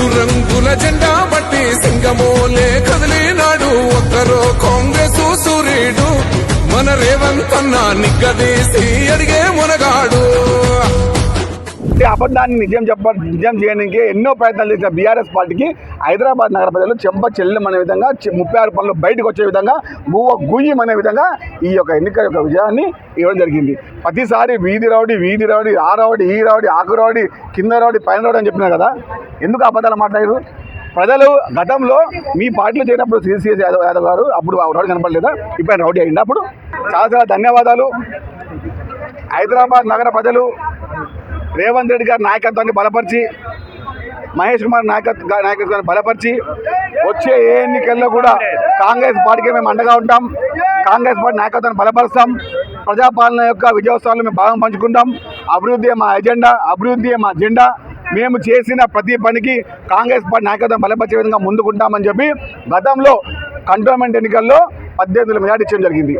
మూడు రంగుల జెండా బట్టి సింగమోలే కదిలినాడు ఒక్కరో కాంగ్రెస్ సూర్యుడు మన రేవంత్ అన్న నిగ్గదీసి అడిగే మునగాడు. ఈ అబద్ధాన్ని నిజం చెప్ప నిజం చేయడానికి ఎన్నో ప్రయత్నాలు చేసిన బీఆర్ఎస్ పార్టీకి హైదరాబాద్ నగర ప్రజలు చెంప చెల్లెం అనే విధంగా ముప్పై ఆరు పనులు బయటకు వచ్చే విధంగా గువ్వ గుయ్యం అనే విధంగా ఈ యొక్క ఎన్నికల యొక్క విజయాన్ని ఇవ్వడం జరిగింది. ప్రతిసారి వీధి రౌడి వీధి రౌడి ఆ రౌడి ఈ రౌడి ఆకు రౌడి కింద రౌడి పైన రౌడి అని చెప్పినారు కదా ఎందుకు అబద్ధాలు మాట్లాడారు? ప్రజలు గతంలో మీ పార్టీలో చేరినప్పుడు సిసిఎస్ యాదవ్ యాదవ్ గారు అప్పుడు రౌడీ కనపడలేదా? ఇప్పుడు రౌడీ అయింది అప్పుడు? చాలా చాలా ధన్యవాదాలు. హైదరాబాద్ నగర ప్రజలు రేవంత్ రెడ్డి గారి నాయకత్వాన్ని బలపరిచి మహేష్ కుమార్ నాయకత్వ నాయకత్వాన్ని బలపరిచి వచ్చే ఏ ఎన్నికల్లో కూడా కాంగ్రెస్ పార్టీకి మేము అండగా ఉంటాం. కాంగ్రెస్ పార్టీ నాయకత్వాన్ని బలపరుస్తాం. ప్రజాపాలన యొక్క విజయోత్సవాలు మేము భాగం పంచుకుంటాం. అభివృద్ధి మా ఎజెండా అభివృద్ధి మా అజెండా మేము చేసిన ప్రతి పనికి కాంగ్రెస్ పార్టీ నాయకత్వం బలపరిచే విధంగా ముందుకుంటామని చెప్పి గతంలో కంటోన్మెంట్ ఎన్నికల్లో పద్దెనిమిది మెజార్టీ ఇచ్చడం జరిగింది.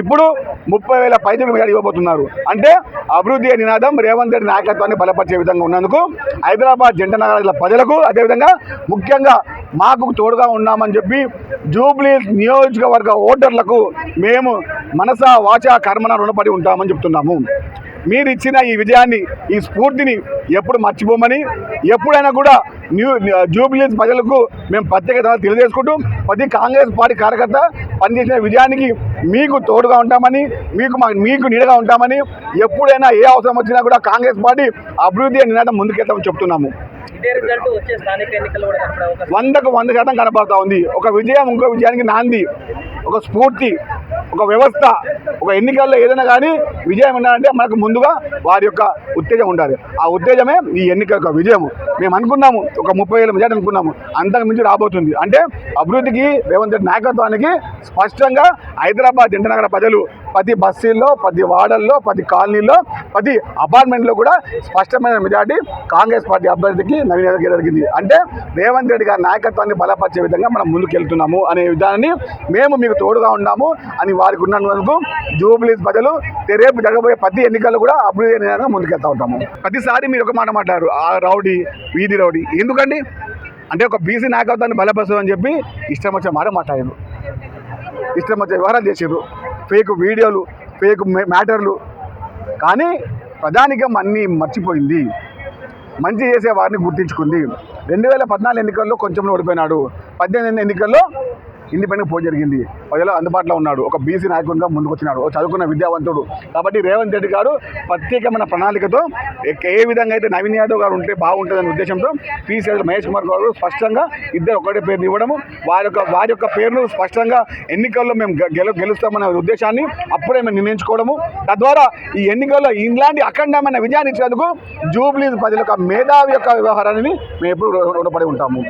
ఇప్పుడు ముప్పై వేల పైసలు మెజార్టీ ఇవ్వబోతున్నారు. అంటే అభివృద్ధి నినాదం రేవంత్ రెడ్డి నాయకత్వాన్ని బలపరిచే విధంగా ఉన్నందుకు హైదరాబాద్ జంట నగరాల ప్రజలకు అదేవిధంగా ముఖ్యంగా మాకు తోడుగా ఉన్నామని చెప్పి జూబ్లీ నియోజకవర్గ ఓటర్లకు మేము మనస వాచ కర్మన రుణపడి ఉంటామని చెప్తున్నాము. మీరు ఇచ్చిన ఈ విజయాన్ని ఈ స్ఫూర్తిని ఎప్పుడు మర్చిపోమని ఎప్పుడైనా కూడా న్యూ జూబ్లీస్ ప్రజలకు మేము ప్రత్యేకత తెలియజేసుకుంటూ ప్రతి కాంగ్రెస్ పార్టీ కార్యకర్త పనిచేసిన విజయానికి మీకు తోడుగా ఉంటామని మీకు మా మీకు నీడగా ఉంటామని ఎప్పుడైనా ఏ అవసరం వచ్చినా కూడా కాంగ్రెస్ పార్టీ అభివృద్ధి అనే నినాదం ముందుకెళ్తామని చెప్తున్నాము. వందకు వంద శాతం కనపడతా ఉంది. ఒక విజయం ఇంకో విజయానికి నాంది ఒక స్ఫూర్తి. ఒక వ్యవస్థ ఒక ఎన్నికల్లో ఏదైనా కానీ విజయం ఉండాలంటే మనకు ముందుగా వారి యొక్క ఉత్తేజం ఉండాలి. ఆ ఉత్తేజమే ఈ ఎన్నిక యొక్క విజయం మేము అనుకున్నాము ఒక ముప్పై వేల మెజార్టీ అనుకున్నాము. అంతకు మించి రాబోతుంది. అంటే అభివృద్ధికి రేవంత్ రెడ్డి నాయకత్వానికి స్పష్టంగా హైదరాబాద్ జంటనగర ప్రజలు ప్రతి బస్సీల్లో ప్రతి వార్డల్లో ప్రతి కాలనీలో ప్రతి అపార్ట్మెంట్లో కూడా స్పష్టమైన మెజార్టీ కాంగ్రెస్ పార్టీ అభ్యర్థికి నవీన యాదవ్ జరిగింది అంటే రేవంత్ రెడ్డి గారి నాయకత్వాన్ని బలపరిచే విధంగా మనం ముందుకెళ్తున్నాము అనే విధానాన్ని మేము మీకు తోడుగా ఉన్నాము అని వారికి ఉన్నందుకు జూబ్లీస్ ప్రజలు రేపు జరగబోయే ప్రతి ఎన్నికల్లో కూడా అభివృద్ధి విధంగా ముందుకెళ్తా ఉంటాము. ప్రతిసారి మీరు ఒక మాట మాట్లాడారు. ఆ రౌడీ వీధి రౌడీ. ఎందుకండి? అంటే ఒక బీసీ నాయకత్వాన్ని బలపరుస్తుందని చెప్పి ఇష్టం వచ్చే మాట మాట్లాడారు. ఇష్టం వచ్చే వ్యవహారాలు చేసారు ఫేక్ వీడియోలు ఫేక్ మ్యాటర్లు. కానీ ప్రధానికం అన్నీ మర్చిపోయింది. మంచి చేసే వారిని గుర్తించుకుంది. రెండు వేల పద్నాలుగు ఎన్నికల్లో కొంచెం ఓడిపోయినాడు. పద్దెనిమిది ఎన్నికల్లో ఇండిపెండెంట్ పోటీ జరిగింది. ప్రజలు అందుబాటులో ఉన్నాడు. ఒక బీసీ నాయకుడిగా ముందుకొచ్చినాడు. చదువుకున్న విద్యావంతుడు. కాబట్టి రేవంత్ రెడ్డి గారు ప్రత్యేకమైన ప్రణాళికతో ఏ విధంగా అయితే నవీన్ యాదవ్ గారు ఉంటే బాగుంటుందనే ఉద్దేశంతో పీసీఎస్ మహేష్ కుమార్ గారు స్పష్టంగా ఇద్దరు ఒకటే పేరుని ఇవ్వడము. వారి యొక్క వారి యొక్క పేరును స్పష్టంగా ఎన్నికల్లో మేము గెలు గెలుస్తామనే ఉద్దేశాన్ని అప్పుడే మేము నిర్ణయించుకోవడము. తద్వారా ఈ ఎన్నికల్లో ఇంగ్లాండ్ అఖండమైన విజయాన్ని ఇచ్చినందుకు జూబ్లీ ప్రజల యొక్క మేధావి యొక్క వ్యవహారాన్ని మేము ఎప్పుడు రుణపడి ఉంటాము.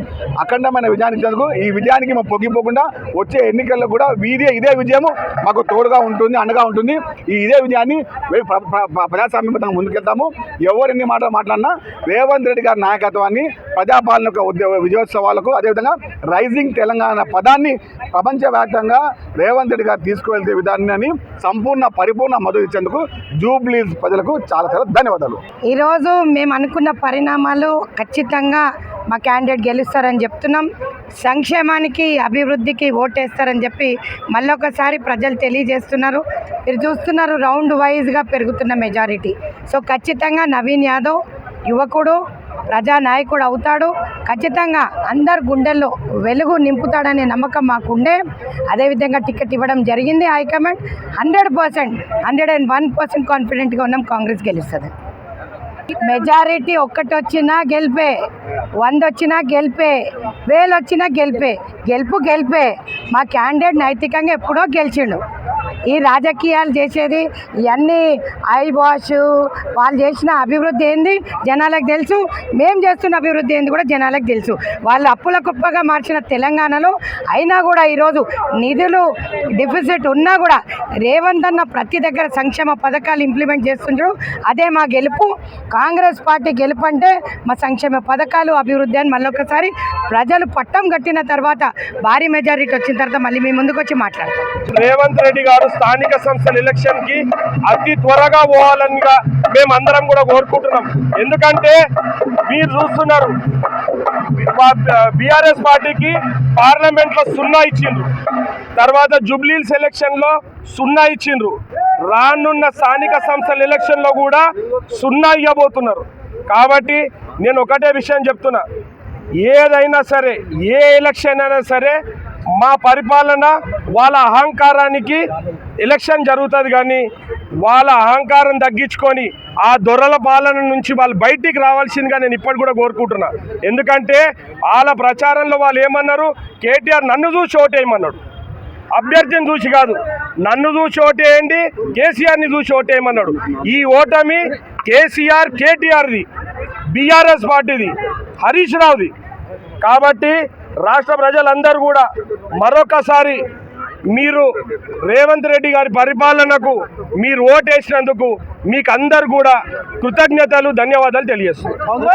అఖండమైన విజయాన్ని ఇచ్చినందుకు ఈ విజయానికి మేము పొగ్గిపోకుండా వచ్చే ఎన్నికల్లో కూడా వీధి ఇదే విజయము మాకు తోడుగా ఉంటుంది అండగా ఉంటుంది. ఈ ఇదే విజయాన్ని వే- ప్రజాస్వామ్యబద్ధంగా ముందుకెళ్తాము. ఎవరిన్ని మాటలు మాట్లాడినా రేవంత్ రెడ్డి గారి నాయకత్వాన్ని ప్రజాపాలన విజయోత్సవాలకు అదేవిధంగా రైజింగ్ తెలంగాణ పదాన్ని ప్రపంచవ్యాప్తంగా రేవంత్ రెడ్డి గారు తీసుకువెళ్తే విధానాన్ని సంపూర్ణ పరిపూర్ణ మద్దతు ఇచ్చేందుకు జూబ్లీస్ ప్రజలకు చాలా చాలా ధన్యవాదాలు. ఈరోజు మేము అనుకున్న పరిణామాలు ఖచ్చితంగా మా క్యాండిడేట్ గెలుస్తారని చెప్తున్నాం. సంక్షేమానికి అభివృద్ధికి ఓటేస్తారని చెప్పి మళ్ళొకసారి ప్రజలు తెలియజేస్తున్నారు. మీరు చూస్తున్నారు రౌండ్ వైజ్గా పెరుగుతున్న మెజారిటీ సో ఖచ్చితంగా నవీన్ యాదవ్ యువకుడు ప్రజానాయకుడు అవుతాడు. ఖచ్చితంగా అందరు గుండెల్లో వెలుగు నింపుతాడనే నమ్మకం మాకుండే. అదేవిధంగా టికెట్ ఇవ్వడం జరిగింది high command. Hundred percent hundred and one percent కాన్ఫిడెంట్గా ఉన్నాం కాంగ్రెస్ గెలుస్తుంది మెజారిటీ ఒక్కటొచ్చినా గెలిపే వంద వచ్చినా గెలిపే వేలు వచ్చినా గెలిపే. గెలుపు గెలిపే. మా క్యాండిడేట్ నైతికంగా ఎప్పుడో గెలిచిండు. ఈ రాజకీయాలు చేసేది ఇవన్నీ ఐ వాష్ వాళ్ళు చేసిన అభివృద్ధి ఏంది? జనాలకు తెలుసు. మేము చేస్తున్న అభివృద్ధి ఏంది కూడా జనాలకు తెలుసు. వాళ్ళు అప్పుల కుప్పగా మార్చిన తెలంగాణలో అయినా కూడా ఈరోజు నిధులు డిఫిసిట్ ఉన్నా కూడా రేవంత్ అన్న ప్రతి దగ్గర సంక్షేమ పథకాలు ఇంప్లిమెంట్ చేస్తుండ్రు అదే మా గెలుపు. కాంగ్రెస్ పార్టీ గెలుపు అంటే మా సంక్షేమ పథకాలు అభివృద్ధి అని మళ్ళొకసారి ప్రజలు పట్టం కట్టిన తర్వాత భారీ మెజారిటీ వచ్చిన తర్వాత మళ్ళీ మీ ముందుకు వచ్చి మాట్లాడతాం. రేవంత్ రెడ్డి గారు స్థానిక సంస్థల ఎలక్షన్కి అతి త్వరగా పోవాలని మేమందరం కూడా కోరుకుంటున్నాం. ఎందుకంటే మీరు చూస్తున్నారు బీఆర్ఎస్ పార్టీకి పార్లమెంట్లో సున్నా ఇచ్చిండ్రు. తర్వాత జుబ్లీల్స్ ఎలక్షన్లో సున్నా ఇచ్చిండ్రు. రానున్న స్థానిక సంస్థల ఎలక్షన్లో కూడా సున్నా ఇవ్వబోతున్నారు. కాబట్టి నేను ఒకటే విషయం చెప్తున్నా. ఏదైనా సరే ఏ ఎలక్షన్ అయినా సరే మా పరిపాలన వాళ్ళ అహంకారానికి ఎలక్షన్ జరుగుతుంది కానీ వాళ్ళ అహంకారం తగ్గించుకొని ఆ దొరల పాలన నుంచి వాళ్ళు బయటికి రావాల్సిందిగా నేను ఇప్పటి కూడా కోరుకుంటున్నా. ఎందుకంటే వాళ్ళ ప్రచారంలో వాళ్ళు ఏమన్నారు? కేటీఆర్ నన్ను చూసి ఓటేయమన్నాడు. అభ్యర్థిని చూసి కాదు నన్ను చూసి ఓటేయండి కేసీఆర్ని చూసి ఓటేయమన్నాడు. ఈ ఓటమి కేసీఆర్ కేటీఆర్ది బీఆర్ఎస్ పార్టీది హరీష్ రావుది. కాబట్టి రాష్ట్ర ప్రజలందరూ కూడా మరొకసారి మీరు రేవంత్ రెడ్డి గారి పరిపాలనకు మీరు ఓటేసినందుకు మీకు అందరు కూడా కృతజ్ఞతలు ధన్యవాదాలు తెలియజేస్తున్నాను